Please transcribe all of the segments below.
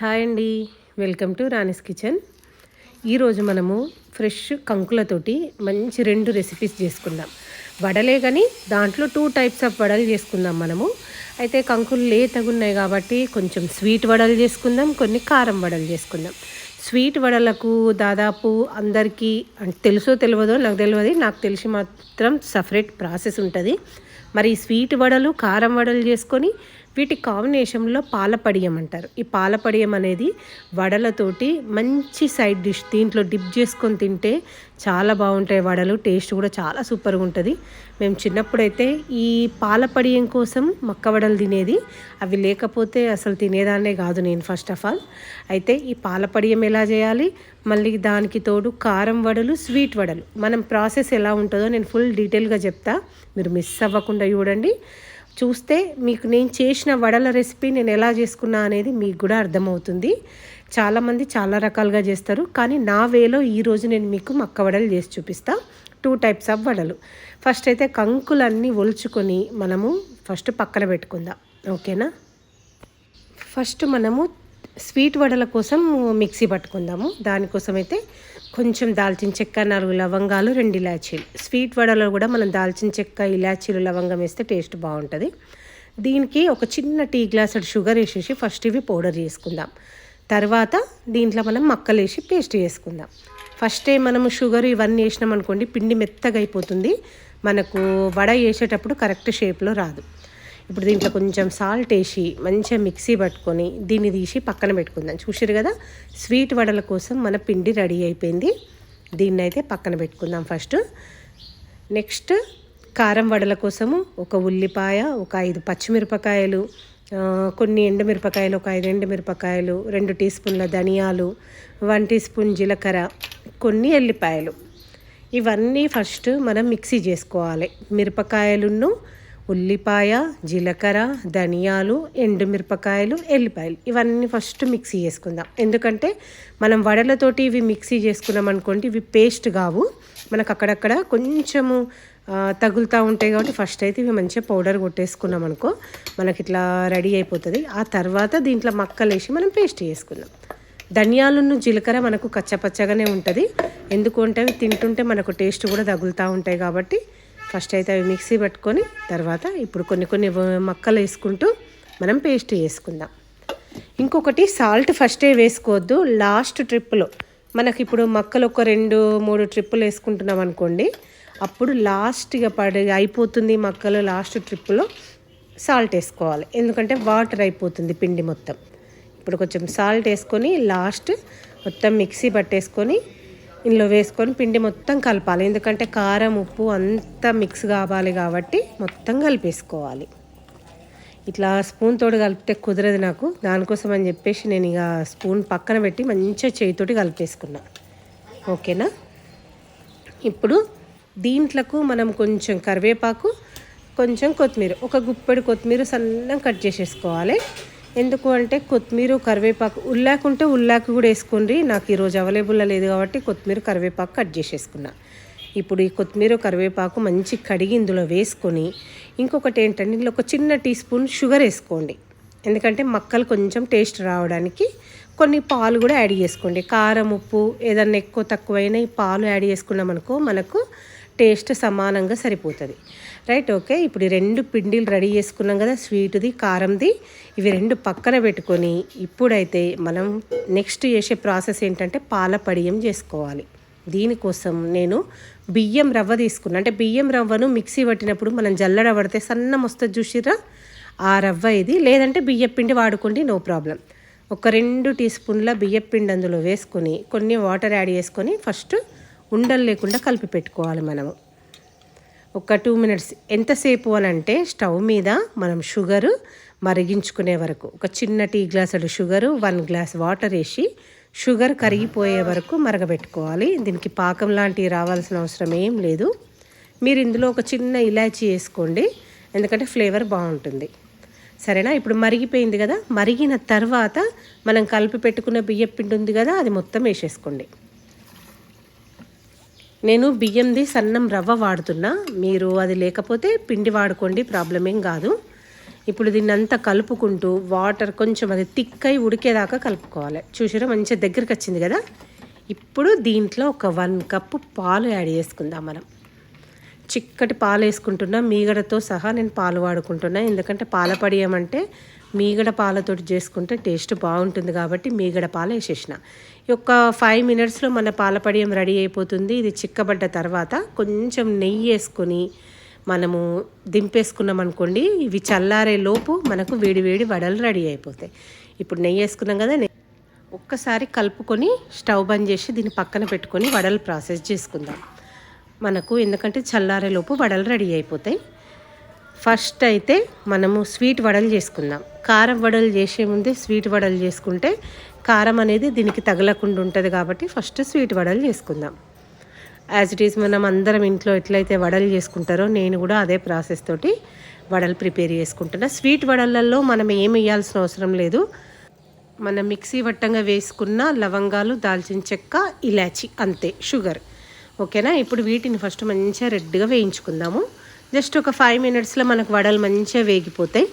Hi అండి. Welcome to Rani's kitchen. ఈరోజు మనము ఫ్రెష్ కంకులతోటి మంచి రెండు రెసిపీస్ చేసుకుందాం. వడలే కానీ దాంట్లో టూ టైప్స్ ఆఫ్ వడలు చేసుకుందాం మనము. అయితే కంకులు లేతగున్నాయి కాబట్టి కొంచెం స్వీట్ వడలు చేసుకుందాం కొన్ని కారం వడలు చేసుకుందాం. స్వీట్ వడలకు దాదాపు అందరికీ తెలుసో తెలియదో నాకు తెలియదు నాకు తెలిసి మాత్రం సపరేట్ ప్రాసెస్ ఉంటుంది. మరి స్వీట్ వడలు కారం వడలు చేసుకొని వీటి కాంబినేషన్లో పాలపడియం అంటారు. ఈ పాలపడియం అనేది వడలతోటి మంచి సైడ్ డిష్ దీంట్లో డిప్ చేసుకొని తింటే చాలా బాగుంటాయి వడలు టేస్ట్ కూడా చాలా సూపర్గా ఉంటుంది. మేము చిన్నప్పుడైతే ఈ పాలపడియం కోసం మక్క వడలు తినేది. అవి లేకపోతే అసలు తినేదాన్నే కాదు నేను ఫస్ట్ ఆఫ్ ఆల్. అయితే ఈ పాలపడియం ఎలా చేయాలి? మళ్ళీ దానికి తోడు కారం వడలు స్వీట్ వడలు. మనం ప్రాసెస్ ఎలా ఉంటుందో నేను ఫుల్ డీటెయిల్గా చెప్తా. మీరు మిస్ అవ్వకుండా చూడండి. చూస్తే మీకు నేను చేసిన వడల రెసిపీ నేను ఎలా చేసుకున్నా అనేది మీకు కూడా అర్థమవుతుంది. చాలామంది చాలా రకాలుగా చేస్తారు. కానీ నా వేలో ఈరోజు నేను మీకు మక్క వడలు చేసి చూపిస్తా. టూ టైప్స్ ఆఫ్ వడలు. ఫస్ట్ అయితే కంకులన్నీ ఒలుచుకొని మనము ఫస్ట్ పక్కన పెట్టుకుందాం. ఓకేనా ఫస్ట్ మనము స్వీట్ వడల కోసం మిక్సీ పట్టుకుందాము. దానికోసం అయితే కొంచెం దాల్చిన చెక్క నాలుగు లవంగాలు రెండు ఇలాచీలు. స్వీట్ వడలో కూడా మనం దాల్చిన చెక్క ఇలాచీలు లవంగం వేస్తే టేస్ట్ బాగుంటుంది. దీనికి ఒక చిన్న టీ గ్లాస్ షుగర్ వేసేసి ఫస్ట్ ఇవి పౌడర్ చేసుకుందాం. తర్వాత దీంట్లో మనం మక్కలు వేసి పేస్ట్ చేసుకుందాం. ఫస్టే మనము షుగర్ ఇవన్నీ వేసినాం అనుకోండి పిండి మెత్తగా అయిపోతుంది. మనకు వడ వేసేటప్పుడు కరెక్ట్ షేప్లో రాదు. ఇప్పుడు దీంట్లో కొంచెం సాల్ట్ వేసి మంచిగా మిక్సీ పట్టుకొని దీన్ని తీసి పక్కన పెట్టుకుందాం. చూసారు కదా? స్వీట్ వడల కోసం మన పిండి రెడీ అయిపోయింది. దీన్ని అయితే పక్కన పెట్టుకుందాం ఫస్ట్. నెక్స్ట్ కారం వడల కోసము ఒక ఉల్లిపాయ ఒక ఐదు పచ్చిమిరపకాయలు కొన్ని ఎండుమిరపకాయలు ఒక ఐదు ఎండుమిరపకాయలు రెండు టీ స్పూన్ల ధనియాలు వన్ టీ స్పూన్ జీలకర్ర కొన్ని ఎల్లిపాయలు. ఇవన్నీ ఫస్ట్ మనం మిక్సీ చేసుకోవాలి. మిరపకాయలును ఉల్లిపాయ జీలకర్ర ధనియాలు ఎండుమిరపకాయలు ఎల్లిపాయలు ఇవన్నీ ఫస్ట్ మిక్సీ చేసుకుందాం. ఎందుకంటే మనం వడలతోటి ఇవి మిక్సీ చేసుకున్నాం అనుకోండి ఇవి పేస్ట్ కావు. మనకు అక్కడక్కడ కొంచెము తగులుతూ ఉంటాయి కాబట్టి ఫస్ట్ అయితే ఇవి మంచిగా పౌడర్ కొట్టేసుకున్నాం అనుకో మనకి ఇట్లా రెడీ అయిపోతుంది. ఆ తర్వాత దీంట్లో మక్కలు వేసి మనం పేస్ట్ చేసుకుందాం. ధనియాలను జీలకర్ర మనకు కచ్చపచ్చగానే ఉంటుంది. ఎందుకు అంటే అవి తింటుంటే మనకు టేస్ట్ కూడా తగులుతూ ఉంటాయి కాబట్టి ఫస్ట్ అయితే అవి మిక్సీ పట్టుకొని తర్వాత ఇప్పుడు కొన్ని కొన్ని మక్కలు వేసుకుంటూ మనం పేస్ట్ వేసుకుందాం ఇంకొకటి సాల్ట్ ఫస్టే వేసుకోవద్దు. లాస్ట్ ట్రిప్లో మనకి ఇప్పుడు మక్కలు ఒక రెండు మూడు ట్రిప్పులు వేసుకుంటున్నాం అనుకోండి. అప్పుడు లాస్ట్గా పడి అయిపోతుంది మక్కలు లాస్ట్ ట్రిప్పులో సాల్ట్ వేసుకోవాలి. ఎందుకంటే వాటర్ అయిపోతుంది పిండి మొత్తం. ఇప్పుడు కొంచెం సాల్ట్ వేసుకొని లాస్ట్ మొత్తం మిక్సీ పట్టేసుకొని ఇందులో వేసుకొని పిండి మొత్తం కలపాలి. ఎందుకంటే కారం ఉప్పు అంతా మిక్స్ కావాలి కాబట్టి మొత్తం కలిపేసుకోవాలి. ఇట్లా స్పూన్ తోటి కలిపితే కుదరదు నాకు. దానికోసం అని చెప్పేసి నేను ఇక స్పూన్ పక్కన పెట్టి మంచిగా చేయితోటి కలిపేసుకున్నా. ఓకేనా? ఇప్పుడు దీంట్లకు మనం కొంచెం కరివేపాకు కొంచెం కొత్తిమీర. ఒక గుప్పెడు కొత్తిమీర సన్నం కట్ చేసేసుకోవాలి. ఎందుకు అంటే కొత్తిమీర కరివేపాకు ఉల్లాకుంటే ఉల్లాకు కూడా వేసుకోండి. నాకు ఈరోజు అవైలబుల్ లేదు కాబట్టి కొత్తిమీర కరివేపాకు కట్ చేసేసుకున్నా. ఇప్పుడు ఈ కొత్తిమీర కరివేపాకు మంచి కడిగి ఇందులో వేసుకొని ఇంకొకటి ఏంటంటే ఇందులో ఒక చిన్న టీ స్పూన్ షుగర్ వేసుకోండి. ఎందుకంటే మక్కలు కొంచెం టేస్ట్ రావడానికి కొన్ని పాలు కూడా యాడ్ చేసుకోండి. కారం ఉప్పు ఏదన్నా ఎక్కువ తక్కువైనా ఈ పాలు యాడ్ చేసుకున్నామనుకో మనకు టేస్ట్ సమానంగా సరిపోతుంది. రైట్ ఓకే ఇప్పుడు రెండు పిండిలు రెడీ చేసుకున్నాం కదా స్వీట్ది కారంది ఇవి రెండు పక్కన పెట్టుకొని ఇప్పుడైతే మనం నెక్స్ట్ చేసే ప్రాసెస్ ఏంటంటే పాల పడియం చేసుకోవాలి. దీనికోసం నేను బియ్యం రవ్వ తీసుకున్నాను అంటే బియ్యం రవ్వను మిక్సీ పట్టినప్పుడు మనం జల్లడ పడితే సన్నం వస్తుంది చూసిరా ఆ రవ్వ ఇది. లేదంటే బియ్యం పిండి వాడుకోండి నో ప్రాబ్లం ఒక రెండు టీ స్పూన్ల బియ్యపిండి అందులో వేసుకొని కొన్ని వాటర్ యాడ్ చేసుకొని ఫస్ట్ ఉండలు లేకుండా కలిపి పెట్టుకోవాలి మనము. ఒక టూ మినిట్స్ ఎంతసేపు అని అంటే స్టవ్ మీద మనం షుగరు మరిగించుకునే వరకు ఒక చిన్న టీ గ్లాసుడు షుగరు వన్ గ్లాస్ వాటర్ వేసి షుగర్ కరిగిపోయే వరకు మరగబెట్టుకోవాలి. దీనికి పాకం లాంటివి రావాల్సిన అవసరం ఏం లేదు. మీరు ఇందులో ఒక చిన్న ఇలాచీ వేసుకోండి. ఎందుకంటే ఫ్లేవర్ బాగుంటుంది. సరేనా? ఇప్పుడు మరిగిపోయింది కదా? మరిగిన తర్వాత మనం కలిపి పెట్టుకున్న బియ్యం పిండి ఉంది కదా అది మొత్తం వేసేసుకోండి. నేను బియ్యంది సన్నం రవ్వ వాడుతున్నా. మీరు అది లేకపోతే పిండి వాడుకోండి ప్రాబ్లం ఏం కాదు. ఇప్పుడు దీన్ని అంతా కలుపుకుంటూ వాటర్ కొంచెం అది తిక్కై ఉడికేదాకా కలుపుకోవాలి. చూసారా మంచిగా దగ్గరికి వచ్చింది కదా? ఇప్పుడు దీంట్లో ఒక వన్ కప్పు పాలు యాడ్ చేసుకుందాం మనం. చిక్కటి పాలు వేసుకుంటున్నా మీగడతో సహా నేను పాలు వాడుకుంటున్నా. ఎందుకంటే పాల పడియం మీగడ పాలతోటి చేసుకుంటే టేస్ట్ బాగుంటుంది కాబట్టి మీగడ పాలు వేసేసిన ఈ ఒక ఫైవ్ మినిట్స్లో మన పాలపడియం రెడీ అయిపోతుంది. ఇది చిక్కబడ్డ తర్వాత కొంచెం నెయ్యి వేసుకొని మనము దింపేసుకున్నాం అనుకోండి ఇవి చల్లారే లోపు మనకు వేడి వేడి వడలు రెడీ అయిపోతాయి. ఇప్పుడు నెయ్యి వేసుకున్నాం కదా నెయ్యి ఒక్కసారి కలుపుకొని స్టవ్ బంద్ చేసి దీన్ని పక్కన పెట్టుకొని వడలు ప్రాసెస్ చేసుకుందాం. మనకు ఎందుకంటే చల్లారేలోపు వడలు రెడీ అయిపోతాయి. ఫస్ట్ అయితే మనము స్వీట్ వడలు చేసుకుందాం. కారం వడలు చేసే ముందే స్వీట్ వడలు చేసుకుంటే కారం అనేది దీనికి తగలకుండా ఉంటుంది కాబట్టి ఫస్ట్ స్వీట్ వడలు చేసుకుందాం. యాజ్ ఇట్ ఈస్ మనం అందరం ఇంట్లో ఎట్లయితే వడలు చేసుకుంటారో నేను కూడా అదే ప్రాసెస్ తోటి వడలు ప్రిపేర్ చేసుకుంటున్నా. స్వీట్ వడలల్లో మనం ఏం వేయాల్సిన అవసరం లేదు. మనం మిక్సీ వట్టంగా వేసుకున్న లవంగాలు దాల్చిన చెక్క ఇలాచి అంతే షుగర్. ఓకేనా? ఇప్పుడు వీటిని ఫస్ట్ మంచిగా రెడ్గా వేయించుకుందాము. జస్ట్ ఒక ఫైవ్ మినిట్స్లో మనకు వడలు మంచిగా వేగిపోతాయి.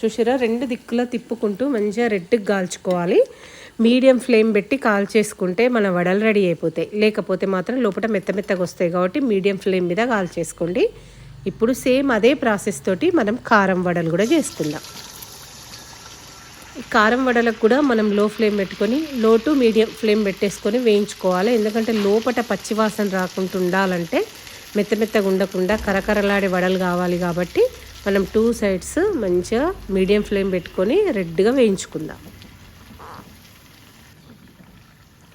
చూసారా? రెండు దిక్కులా తిప్పుకుంటూ మంచిగా రెడ్కి కాల్చుకోవాలి. మీడియం ఫ్లేమ్ పెట్టి కాల్ చేసుకుంటే మన వడలు రెడీ అయిపోతాయి. లేకపోతే మాత్రం లోపల మెత్త మెత్తగా వస్తాయి కాబట్టి మీడియం ఫ్లేమ్ మీద కాల్ చేసుకోండి ఇప్పుడు సేమ్ అదే ప్రాసెస్ తోటి మనం కారం వడలు కూడా చేసుకుందాం. కారం వడలకు కూడా మనం లో ఫ్లేమ్ పెట్టుకొని లో టు మీడియం ఫ్లేమ్ పెట్టేసుకొని వేయించుకోవాలి. ఎందుకంటే లోపట పచ్చివాసన రాకుండా ఉండాలంటే మెత్త మెత్తగా ఉండకుండా కరకరలాడే వడలు కావాలి కాబట్టి మనం టూ సైడ్స్ మంచిగా మీడియం ఫ్లేమ్ పెట్టుకొని రెడ్గా వేయించుకుందాం.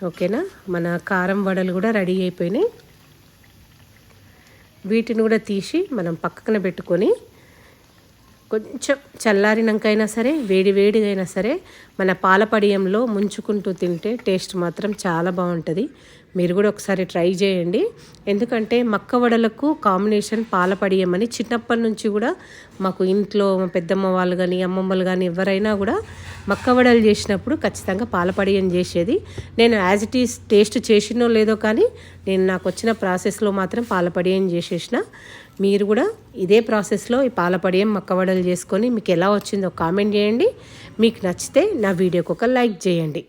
ఓకేనా? మన కారం వడలు కూడా రెడీ అయిపోయినాయి. వీటిని కూడా తీసి మనం పక్కన పెట్టుకొని కొంచెం చల్లారినాకైనా సరే వేడి వేడిగా సరే మన పాలపడియంలో ముంచుకుంటూ తింటే టేస్ట్ మాత్రం చాలా బాగుంటుంది మీరు కూడా ఒకసారి ట్రై చేయండి. ఎందుకంటే మక్క వడలకు కాంబినేషన్ పాలపడియం అని చిన్నప్పటి నుంచి కూడా మాకు ఇంట్లో మా పెద్దమ్మ వాళ్ళు కానీ అమ్మమ్మలు కానీ ఎవరైనా కూడా మక్క వడలు చేసినప్పుడు ఖచ్చితంగా పాలపడియం చేసేది. నేను యాజ్ ఇట్ ఈస్ టేస్ట్ చేసినో లేదో కానీ నేను నాకు వచ్చిన ప్రాసెస్లో మాత్రం పాలపడియం చేసేసిన. మీరు కూడా ఇదే ప్రాసెస్లో ఈ పాలపడియం మక్క వడలు చేసుకొని మీకు ఎలా వచ్చిందో కామెంట్ చేయండి. మీకు నచ్చితే నా వీడియోకి ఒక లైక్ చేయండి.